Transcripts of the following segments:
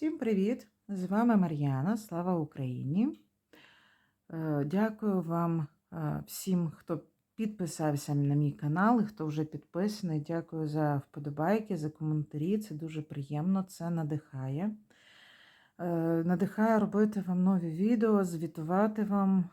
Всім привіт! З вами Мар'яна. Слава Україні! Е, Дякую вам е, всім, хто підписався на мій канал і хто вже підписаний. Дякую за вподобайки, за коментарі. Це дуже приємно, це надихає. Е, Надихає робити вам нові відео, звітувати вам.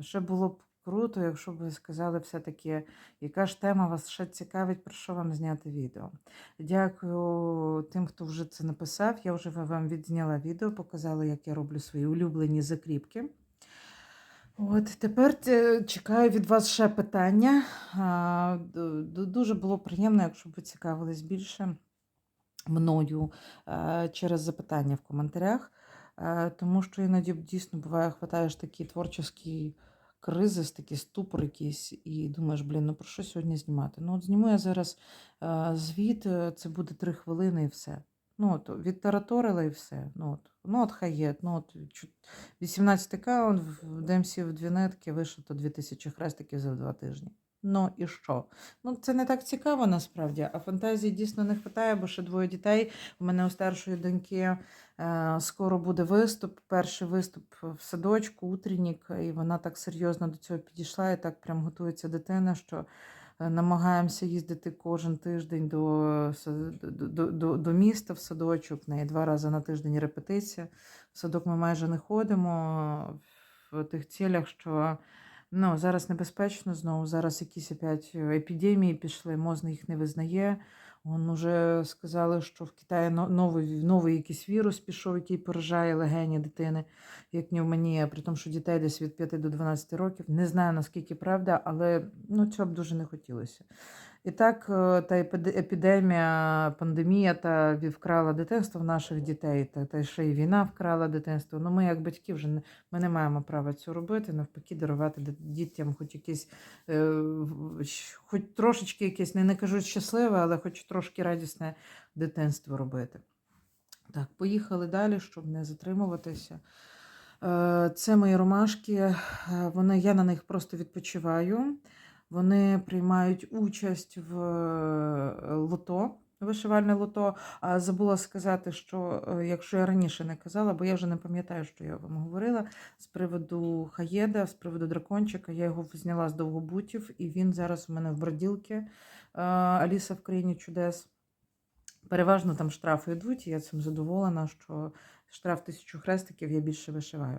Ще було б круто, якщо б ви сказали все-таки, яка ж тема вас ще цікавить, про що вам зняти відео. Дякую тим, хто вже це написав. Я вже вам відзняла відео, показала, як я роблю свої улюблені закріпки. От тепер е, чекаю від вас ще питання. Дуже було приємно, якщо б ви цікавились більше мною через запитання в коментарях. Тому що іноді дійсно буває, хватаєш такі творчі кризис, такий ступор якийсь, і думаєш, блін, ну про що сьогодні знімати? Ну, от зніму я зараз звіт, е, це буде три хвилини і все. Ну, от, відтараторила і все. Ну, от, ну, от хай є. Ну, от, 18 аккаунт в демсі в дві нитки вишито 2000 хрестиків за два тижні. Ну і що? Ну, це не так цікаво насправді, а фантазії дійсно не вистачає, бо ще двоє дітей. У мене у старшої доньки е, скоро буде виступ. Перший виступ в садочку, утреннік, і вона так серйозно до цього підійшла і так прям готується дитина, що е, намагаємося їздити кожен тиждень до, до, до, до, до міста в садочок. Неї два рази на тиждень репетиція. В садок ми майже не ходимо в тих цілях, що ну, зараз небезпечно знову. Зараз якісь опять епідемії пішли, МОЗ їх не визнає. Он уже сказали, що в Китаї новий, новий якийсь вірус пішов, який поражає легені дитини, як пневмонія, при тому, що дітей десь від 5 до 12 років. Не знаю наскільки правда, але ну, цього б дуже не хотілося. І так, е, та епідемія, пандемія та вкрала дитинство в наших дітей, та, та ще й війна вкрала дитинство. Ну, ми, як батьки, вже не, ми не маємо права цього робити, навпаки, дарувати дітям хоч якесь, е, хоч трошечки якесь, не, не кажу щасливе, але хоч трошки радісне дитинство робити. Так, поїхали далі, щоб не затримуватися. Е, Це мої ромашки. е, Вони, я на них просто відпочиваю. Вони приймають участь в е, лото, вишивальне лото. Забула сказати, що е, якщо я раніше не казала, бо я вже не пам'ятаю, що я вам говорила з приводу хаєда, з приводу дракончика, я його зняла з довгобутів, і він зараз у мене в броділки е, Аліса в країні чудес. Переважно там штрафи йдуть, і я цим задоволена, що штраф тисячу хрестиків я більше вишиваю.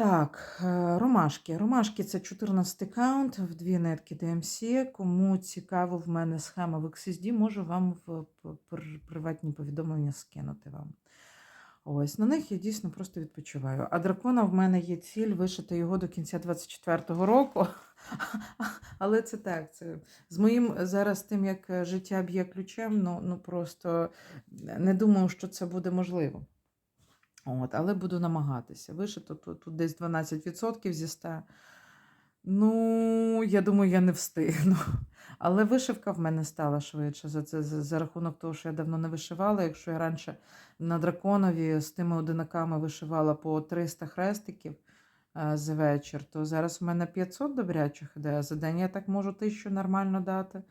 Так, е, ромашки. Ромашки це 14 каунт в дві нитки DMC. Кому цікаво, в мене схема в XSD, можу вам в приватні повідомлення скинути вам. Ось на них я дійсно просто відпочиваю. А дракона в мене є ціль вишити його до кінця 24-го року. Але це так. Це з моїм зараз тим, як е, життя б'є ключем, ну, ну просто не думаю, що це буде можливо. От, але буду намагатися. Вишито тут, тут десь 12% зі 100. Ну, я думаю, я не встигну. Але вишивка в мене стала швидше за, за, за рахунок того, що я давно не вишивала. Якщо я раніше на драконові з тими одинаками вишивала по 300 хрестиків е, за вечір, то зараз у мене 500 добрячих іде, а за день я так можу тисячу нормально дати.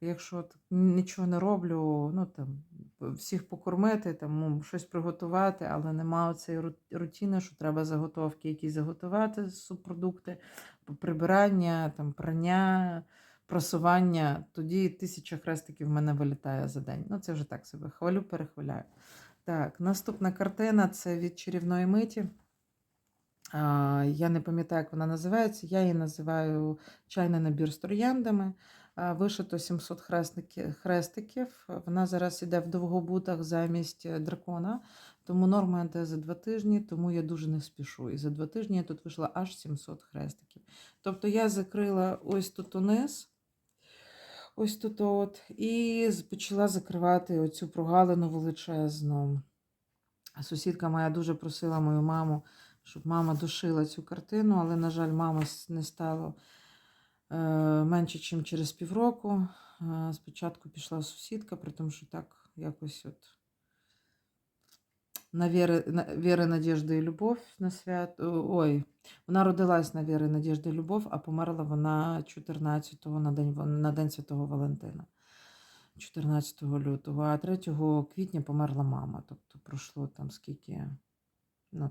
Якщо нічого не роблю, ну там всіх покормити, там щось приготувати, але немає цієї рутини, що треба заготовки, якісь заготувати субпродукти, прибирання, там прання, просування. Тоді тисяча хрестиків в мене вилітає за день. Ну це вже так себе хвалю, перехваляю. Так, наступна картина це від чарівної миті. Я не пам'ятаю, як вона називається. Я її називаю чайний набір з трояндами. Вишито 700 хрестиків. Вона зараз іде в довгобутах замість е, дракона, тому норма йде за два тижні, тому я дуже не спішу. І за два тижні я тут вийшла аж 700 хрестиків. Тобто я закрила ось тут униз, ось тут от, і почала закривати оцю прогалину величезну. Сусідка моя дуже просила мою маму, щоб мама дошила цю картину, але, на жаль, мами с- не стало менше, ніж через півроку. Е, Спочатку пішла сусідка, при тому, що так якось от на віри, на віри, надіжди і любов на свят. Ой, вона родилась на віри, надіжди і любов, а померла вона 14-го на день, на день Святого Валентина. 14 лютого, а 3 квітня померла мама. Тобто пройшло там скільки, ну,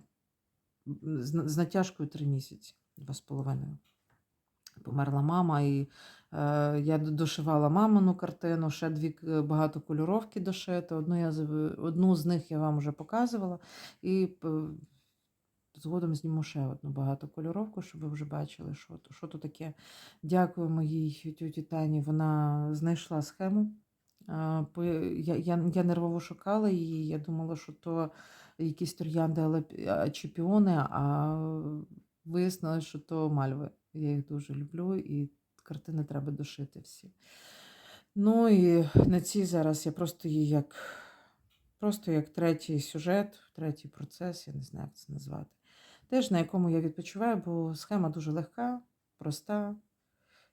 з, натяжкою три місяці, два з половиною. Померла мама, і е, я дошивала мамину картину, ще дві к- багатокольоровки дошити. Одну, я, одну з них я вам вже показувала. І згодом зніму ще одну багатокольоровку, щоб ви вже бачили, що, то- що то таке. Дякую моїй тьоті Тані. Вона знайшла схему. Я, я, я нервово шукала її. Я думала, що то якісь троянди але- а вияснилось, що то мальви. Я їх дуже люблю, і картини треба дошити всі. Ну і на цій зараз я просто її як, просто як третій сюжет, третій процес, я не знаю, як це назвати. Теж на якому я відпочиваю, бо схема дуже легка, проста.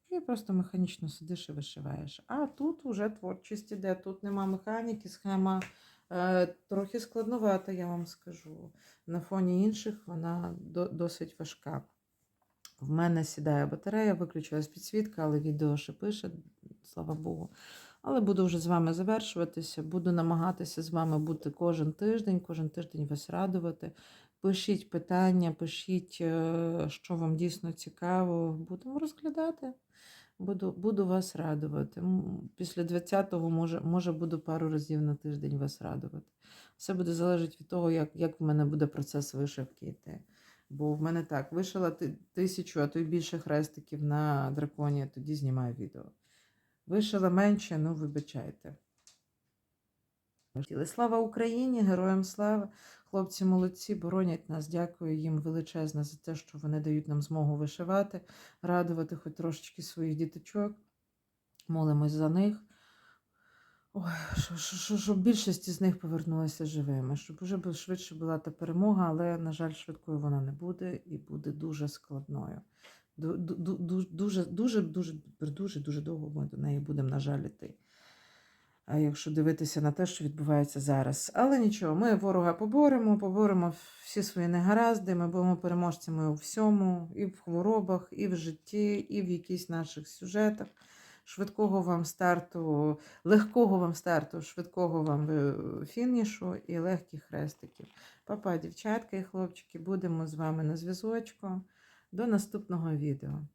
І просто механічно сидиш і вишиваєш. А тут вже творчість іде, тут нема механіки, схема е, трохи складновата, я вам скажу. На фоні інших вона до, досить важка. В мене сідає батарея, виключилась підсвітка, але відео ще пише, слава Богу. Але буду вже з вами завершуватися. Буду намагатися з вами бути кожен тиждень, кожен тиждень вас радувати. Пишіть питання, пишіть, е, що вам дійсно цікаво. Будемо розглядати. Буду, буду вас радувати. Після 20-го, може, може, буду пару разів на тиждень вас радувати. Все буде залежати від того, як, як в мене буде процес вишивки йти. Бо в мене так, вишила тисячу, а то й більше хрестиків на драконі, тоді знімаю відео. Вишила менше, ну вибачайте. Слава Україні, героям слава! Хлопці молодці, боронять нас. Дякую їм величезне за те, що вони дають нам змогу вишивати, радувати хоч трошечки своїх діточок. Молимось за них. Ой, що- що- що- щоб більшість з них повернулася живими, щоб вже швидше була та перемога, але, на жаль, швидкою вона не буде і буде дуже складною. Ду- ду- ду- ду- Дуже, дуже, дуже, дуже, дуже довго ми до неї будемо, на жаль, іти. А якщо дивитися на те, що відбувається зараз. Але нічого, ми ворога поборемо, поборемо всі свої негаразди, ми будемо переможцями у всьому, і в хворобах, і в житті, і в якихось наших сюжетах. Швидкого вам старту, легкого вам старту, швидкого вам е, фінішу і легких хрестиків. Папа, дівчатка і хлопчики, будемо з вами на зв'язочку. До наступного відео.